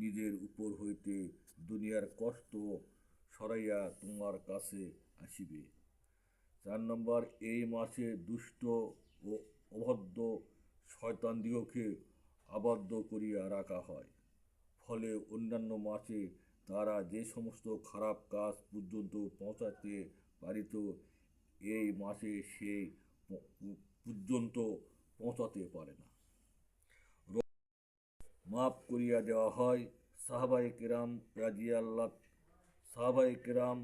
নিজের উপর হইতে দুনিয়ার কষ্ট সরাইয়া তোমার কাছে আসিবে। চার নম্বর, এই মাসে দুষ্ট ও অভদ্র শয়তানদিগকে আবদ্ধ করিয়া রাখা হয়। ফলে অন্যান্য মাসে তারা যে সমস্ত খারাপ কাজ পর্যন্ত পৌঁছাতে পারিত, এই মাসে প- পর্যন্ত পৌঁছাতে পারে না। মাফ করিয়া দেওয়া হয়। সাহাবাই কেরাম রাজিয়াল্লাহ সাহাবাই কেরাম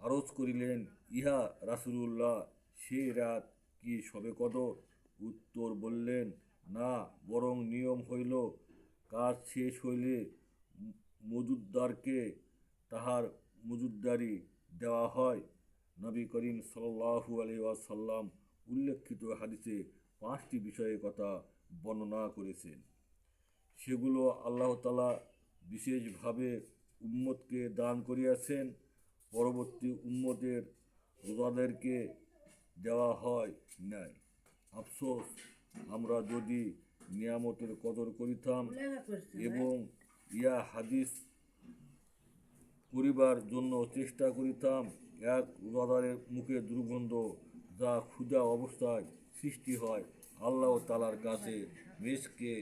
আরজ করিলেন, ইহা রাসূলুল্লাহ সেই রাত কি সবে কদর? উত্তর বললেন, না, বরং নিয়ম হইল, কাজ শেষ হইলে মজুদ্দারকে তাহার মজুদ্দারি দেওয়া হয়। নবী করিম আলাইহি ওয়াসাল্লাম উল্লেখিত হাদিসে পাঁচটি বিষয়ের কথা বর্ণনা করেছেন। সেগুলো আল্লাহ তালা বিশেষভাবে উম্মতকে দান করিয়াছেন। পরবর্তী উম্মতের রোজাদেরকে দেওয়া হয় নাই। আফসোস, আমরা যদি নিয়ামতের কদর করিতাম এবং ইয়া হাদিস করিবার জন্য চেষ্টা করিতাম, এক রোজাদারের মুখে দুর্গন্ধ যা ক্ষুধা অবস্থায় সৃষ্টি হয়, আল্লাহ তালার কাছে মেষকে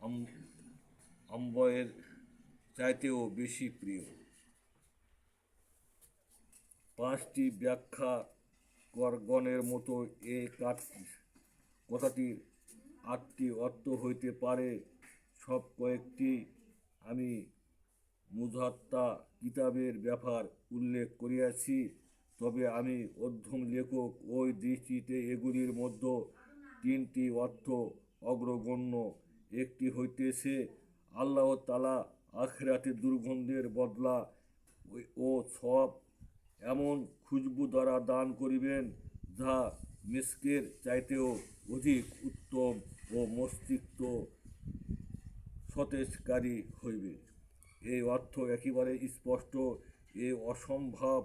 আম্বয়ের চাইতেও বেশি প্রিয়। পাঁচটি ব্যাখ্যা করগণের মতো এ কাঠ- কথাটির আটটি অর্থ হইতে পারে, সব কয়েকটি আমি মুজাত্তা কিতাবের ব্যাপার উল্লেখ করিয়াছি, তবে আমি অধ্যম লেখক ওই দৃষ্টিতে এগুলির মধ্যে তিনটি অর্থ অগ্রগণ্য। একটি হইতেছে আল্লাহ তালা আখেরাতে দুর্গন্ধের বদলা ও সব এমন খুশবু দ্বারা দান করিবেন যা মিসকের চাইতেও অধিক উত্তম ও মস্তিষ্ক সতেজকারী হইবে। এই অর্থ একেবারে স্পষ্ট। এ অসম্ভব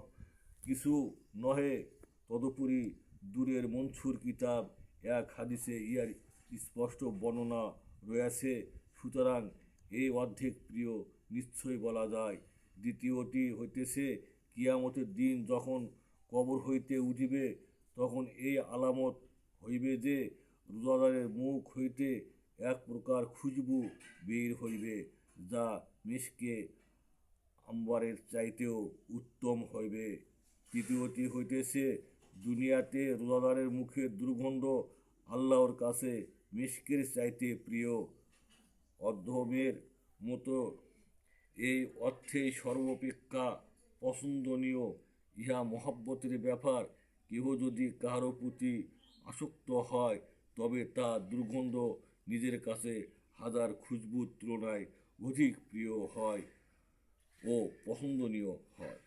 কিছু নহে। তদুপরি দূরের মনসুর কিতাব, এক হাদিসে ইয়ার স্পষ্ট বর্ণনা রয়েছে। সুতরাং এই অর্ধেক প্রিয় নিশ্চয় বলা যায়। দ্বিতীয়টি হইতেছে, কিয়ামতের দিন যখন কবর হইতে উঠিবে, তখন এই আলামত হইবে যে, রোজাদারের মুখ হইতে এক প্রকার খুশবু বের হইবে, যা মিসকে আম্বারের চাইতেও উত্তম হইবে। তৃতীয়টি হইতেছে, দুনিয়াতে রোজাদারের মুখের দুর্গন্ধ আল্লাহর কাছে মিসকের চাইতে প্রিয় অধ্যমের মতো এই অর্থেই সর্বাপেক্ষা পছন্দনীয়। ইহা মহাব্বতের ব্যাপার। কেহ যদি কাহারও প্রতি আসক্ত হয়, তবে তা দুর্গন্ধ নিজের কাছে হাজার খুশবুর তুলনায় অধিক প্রিয় হয় ও পছন্দনীয় হয়।